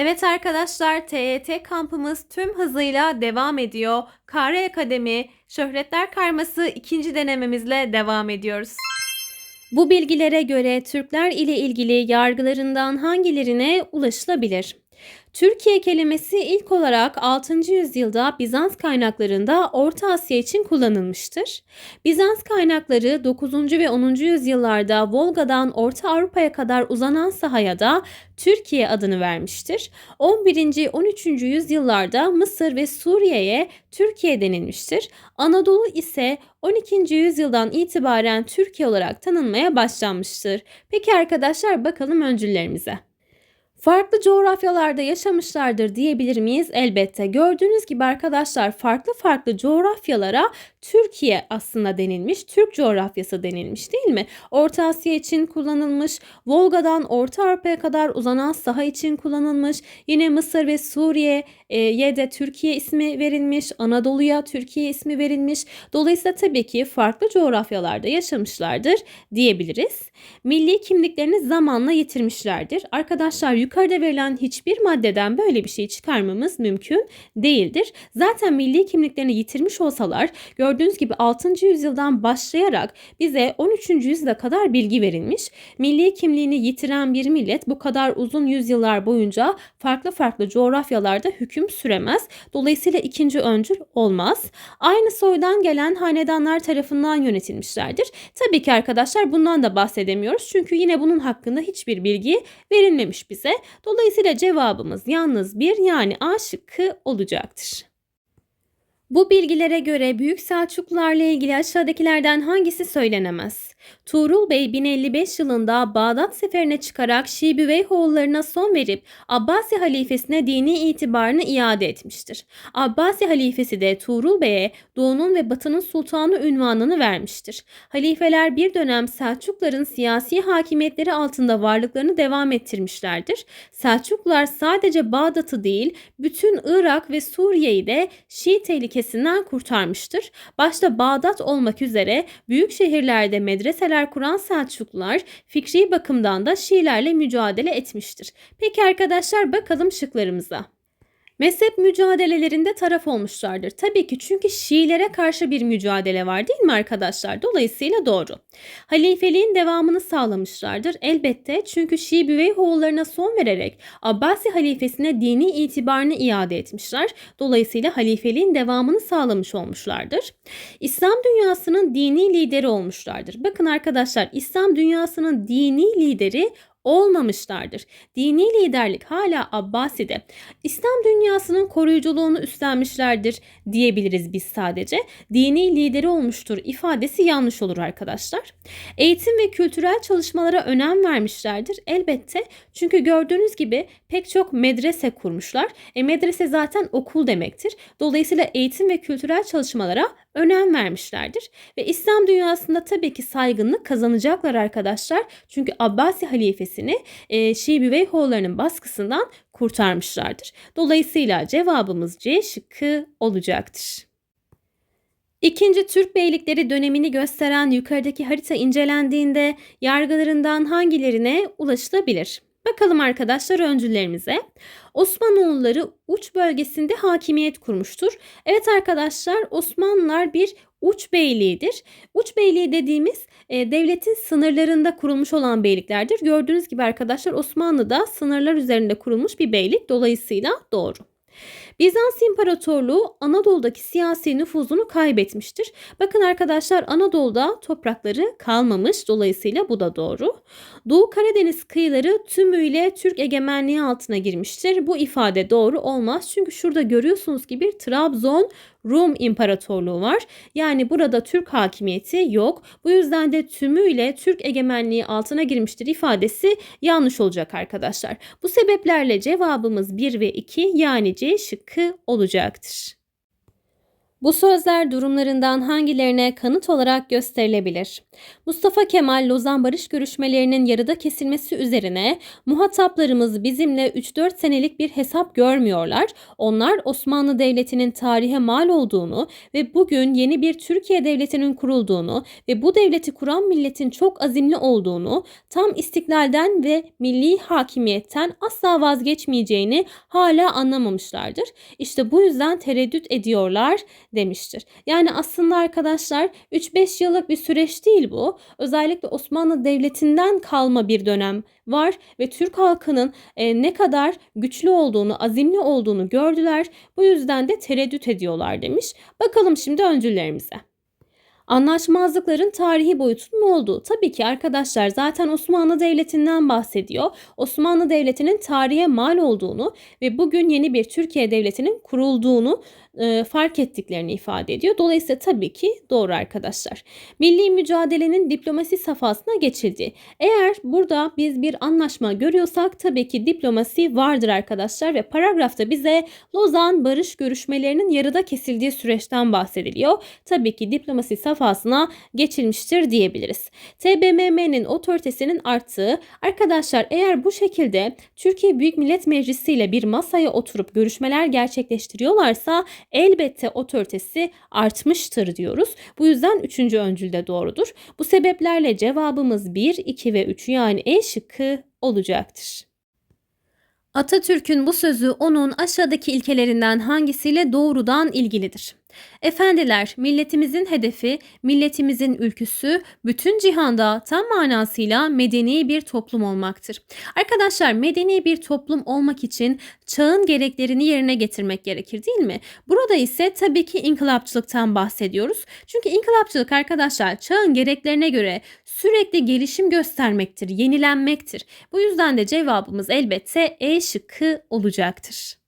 Evet arkadaşlar TYT kampımız tüm hızıyla devam ediyor. Kare Akademi Şöhretler Karması ikinci denememizle devam ediyoruz. Bu bilgilere göre Türkler ile ilgili yargılarından hangilerine ulaşılabilir? Türkiye kelimesi ilk olarak 6. yüzyılda Bizans kaynaklarında Orta Asya için kullanılmıştır. Bizans kaynakları 9. ve 10. yüzyıllarda Volga'dan Orta Avrupa'ya kadar uzanan sahaya da Türkiye adını vermiştir. 11. 13. yüzyıllarda Mısır ve Suriye'ye Türkiye denilmiştir. Anadolu ise 12. yüzyıldan itibaren Türkiye olarak tanınmaya başlanmıştır. Peki arkadaşlar bakalım öncüllerimize. Farklı coğrafyalarda yaşamışlardır diyebilir miyiz? Elbette. Gördüğünüz gibi arkadaşlar farklı farklı coğrafyalara Türkiye aslında denilmiş. Türk coğrafyası denilmiş değil mi? Orta Asya için kullanılmış. Volga'dan Orta Avrupa'ya kadar uzanan saha için kullanılmış. Yine Mısır ve Suriye'ye de Türkiye ismi verilmiş. Anadolu'ya Türkiye ismi verilmiş. Dolayısıyla tabii ki farklı coğrafyalarda yaşamışlardır diyebiliriz. Milli kimliklerini zamanla yitirmişlerdir. Arkadaşlar yukarıda verilen hiçbir maddeden böyle bir şey çıkarmamız mümkün değildir. Zaten milli kimliklerini yitirmiş olsalar gördüğünüz gibi 6. yüzyıldan başlayarak bize 13. yüzyıla kadar bilgi verilmiş. Milli kimliğini yitiren bir millet bu kadar uzun yüzyıllar boyunca farklı farklı coğrafyalarda hüküm süremez. Dolayısıyla ikinci öncül olmaz. Aynı soydan gelen hanedanlar tarafından yönetilmişlerdir. Tabii ki arkadaşlar bundan da bahsedemiyoruz. Çünkü yine bunun hakkında hiçbir bilgi verilmemiş bize. Dolayısıyla cevabımız yalnız bir yani A şıkkı olacaktır. Bu bilgilere göre Büyük Selçuklularla ilgili aşağıdakilerden hangisi söylenemez? Tuğrul Bey 1055 yılında Bağdat seferine çıkarak Şibüveyhoğullarına son verip Abbasi halifesine dini itibarını iade etmiştir. Abbasi halifesi de Tuğrul Bey'e Doğu'nun ve Batı'nın sultanı ünvanını vermiştir. Halifeler bir dönem Selçukların siyasi hakimiyetleri altında varlıklarını devam ettirmişlerdir. Selçuklular sadece Bağdat'ı değil bütün Irak ve Suriye'yi de Şii tehlikesinden kurtarmıştır. Başta Bağdat olmak üzere büyük şehirlerde medreseler kuran Selçuklular fikri bakımdan da Şiilerle mücadele etmiştir. Peki arkadaşlar bakalım şıklarımıza. Mezhep mücadelelerinde taraf olmuşlardır. Tabii ki çünkü Şiilere karşı bir mücadele var değil mi arkadaşlar? Dolayısıyla doğru. Halifeliğin devamını sağlamışlardır. Elbette çünkü Şii Büveyhoğullarına son vererek Abbasi halifesine dini itibarını iade etmişler. Dolayısıyla halifeliğin devamını sağlamış olmuşlardır. İslam dünyasının dini lideri olmuşlardır. Bakın arkadaşlar İslam dünyasının dini lideri olmamışlardır. Dini liderlik hala Abbasi'de. İslam dünyasının koruyuculuğunu üstlenmişlerdir diyebiliriz biz sadece. Dini lideri olmuştur ifadesi yanlış olur arkadaşlar. Eğitim ve kültürel çalışmalara önem vermişlerdir. Elbette çünkü gördüğünüz gibi pek çok medrese kurmuşlar. E medrese zaten okul demektir. Dolayısıyla eğitim ve kültürel çalışmalara önem vermişlerdir. Ve İslam dünyasında tabii ki saygınlık kazanacaklar arkadaşlar. Çünkü Abbasi halifesini e, Şii Büveyhoğullarının baskısından kurtarmışlardır. Dolayısıyla cevabımız C şıkkı olacaktır. İkinci Türk beylikleri dönemini gösteren yukarıdaki harita incelendiğinde yargılarından hangilerine ulaşılabilir? Bakalım arkadaşlar öncüllerimize. Osmanoğulları uç bölgesinde hakimiyet kurmuştur. Evet arkadaşlar Osmanlılar bir uç beyliğidir. Uç beyliği dediğimiz e, devletin sınırlarında kurulmuş olan beyliklerdir. Gördüğünüz gibi arkadaşlar Osmanlı'da sınırlar üzerinde kurulmuş bir beylik dolayısıyla doğru. Bizans İmparatorluğu Anadolu'daki siyasi nüfuzunu kaybetmiştir. Bakın arkadaşlar Anadolu'da toprakları kalmamış dolayısıyla bu da doğru. Doğu Karadeniz kıyıları tümüyle Türk egemenliği altına girmiştir. Bu ifade doğru olmaz çünkü şurada görüyorsunuz ki bir Trabzon Rum İmparatorluğu var. Yani burada Türk hakimiyeti yok. Bu yüzden de tümüyle Türk egemenliği altına girmiştir ifadesi yanlış olacak arkadaşlar. Bu sebeplerle cevabımız 1 ve 2 yani C şıkkı olacaktır. Bu sözler durumlarından hangilerine kanıt olarak gösterilebilir? Mustafa Kemal Lozan Barış görüşmelerinin yarıda kesilmesi üzerine muhataplarımız bizimle 3-4 senelik bir hesap görmüyorlar. Onlar Osmanlı Devleti'nin tarihe mal olduğunu ve bugün yeni bir Türkiye Devleti'nin kurulduğunu ve bu devleti kuran milletin çok azimli olduğunu, tam istiklalden ve milli hakimiyetten asla vazgeçmeyeceğini hala anlamamışlardır. İşte bu yüzden tereddüt ediyorlar demiştir. Yani aslında arkadaşlar 3-5 yıllık bir süreç değil bu. Özellikle Osmanlı Devleti'nden kalma bir dönem var ve Türk halkının e, ne kadar güçlü olduğunu, azimli olduğunu gördüler. Bu yüzden de tereddüt ediyorlar demiş. Bakalım şimdi öncüllerimize. Anlaşmazlıkların tarihi boyutunun olduğu. Tabii ki arkadaşlar zaten Osmanlı Devleti'nden bahsediyor. Osmanlı Devleti'nin tarihe mal olduğunu ve bugün yeni bir Türkiye Devleti'nin kurulduğunu e, fark ettiklerini ifade ediyor. Dolayısıyla tabii ki doğru arkadaşlar. Milli mücadelenin diplomasi safhasına geçildi. Eğer burada biz bir anlaşma görüyorsak tabii ki diplomasi vardır arkadaşlar ve paragrafta bize Lozan barış görüşmelerinin yarıda kesildiği süreçten bahsediliyor. Tabii ki diplomasi safhasına geçilmiştir diyebiliriz. TBMM'nin otoritesinin arttığı arkadaşlar eğer bu şekilde Türkiye Büyük Millet Meclisi ile bir masaya oturup görüşmeler gerçekleştiriyorlarsa elbette otoritesi artmıştır diyoruz. Bu yüzden üçüncü öncül de doğrudur. Bu sebeplerle cevabımız 1, 2 ve 3 yani E şıkkı olacaktır. Atatürk'ün bu sözü onun aşağıdaki ilkelerinden hangisiyle doğrudan ilgilidir? Efendiler, milletimizin hedefi, milletimizin ülküsü bütün cihanda tam manasıyla medeni bir toplum olmaktır. Arkadaşlar medeni bir toplum olmak için çağın gereklerini yerine getirmek gerekir değil mi? Burada ise tabii ki inkılapçılıktan bahsediyoruz. Çünkü inkılapçılık arkadaşlar çağın gereklerine göre sürekli gelişim göstermektir, yenilenmektir. Bu yüzden de cevabımız elbette E şıkkı olacaktır.